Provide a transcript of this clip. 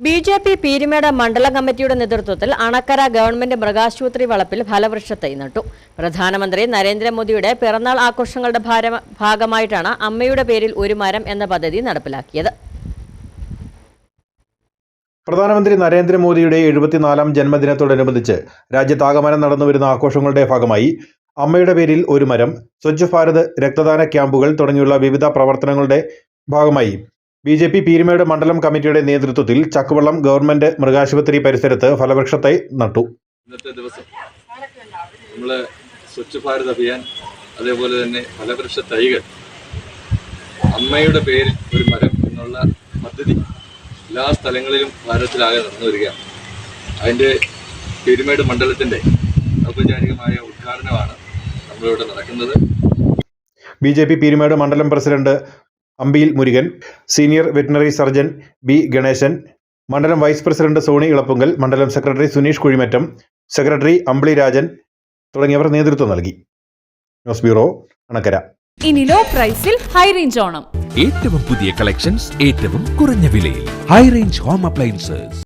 B J P Peermade മണ്ഡലം കമ്മിറ്റിയുടെ നേതൃത്വത്തിൽ അണക്കര ഗവൺമെന്റ് മൃഗാശുപത്രി വളപ്പിൽ ഫലവൃക്ഷത്തൈ നട്ടു. പ്രധാനമന്ത്രി നരേന്ദ്രമോദിയുടെ പിറന്നാൾ ആഘോഷങ്ങളുടെ ഭാഗമായിട്ടാണ് അമ്മയുടെ പേരിൽ ഒരു മരം എന്ന പദ്ധതി നടപ്പിലാക്കിയത്. പ്രധാനമന്ത്രി നരേന്ദ്രമോദിയുടെ എഴുപത്തിനാലാം ജന്മദിനത്തോടനുബന്ധിച്ച് രാജ്യത്താകമാനം നടന്നുവരുന്ന ആഘോഷങ്ങളുടെ ഭാഗമായി അമ്മയുടെ പേരിൽ ഒരു മരം സ്വച്ഛ് ഭാരത് രക്തദാന ക്യാമ്പുകൾ തുടങ്ങിയുള്ള വിവിധ പ്രവർത്തനങ്ങളുടെ ഭാഗമായി ബി ജെ പി പീരുമേട് മണ്ഡലം കമ്മിറ്റിയുടെ നേതൃത്വത്തിൽ ചക്കുവള്ളം ഗവൺമെന്റ് മൃഗാശുപത്രി പരിസരത്ത് ഫലവൃക്ഷത്തെ നട്ടു. ഇന്നത്തെ ദിവസം നമ്മൾ സ്വച്ഛ് ഭാരത് അഭിയാൻ അതേപോലെ തന്നെ ഫലവൃക്ഷ തൈകൾ. അമ്മയുടെ പേരിൽ ഒരു മരം എന്നുള്ള പദ്ധതി എല്ലാ സ്ഥലങ്ങളിലും ഭാരതത്തിലാകെ നടന്നു വരികയാണ്. അതിന്റെ പെരുമേട് മണ്ഡലത്തിന്റെ ഔപചാരികമായ ഉദ്ഘാടനമാണ് നമ്മളിവിടെ നടക്കുന്നത്. ബി ജെ പി പീരുമേട് മണ്ഡലം president അമ്പിയിൽ Murugan senior veterinary surgeon B Ganeshan മണ്ഡലം വൈസ് പ്രസിഡന്റ് സോണി ഇളപ്പുങ്കൽ മണ്ഡലം സെക്രട്ടറി സുനീഷ് കുഴിമറ്റം സെക്രട്ടറി അമ്പിളി രാജൻ തുടങ്ങിയവർ നേതൃത്വം നൽകി. News bureau Anakkara. ഇനി ലോ പ്രൈസിൽ ഹൈ റേഞ്ച് ഓണം. ഏറ്റവും പുതിയ കളക്ഷൻസ് ഏറ്റവും കുറഞ്ഞ വിലയിൽ. High range home appliances.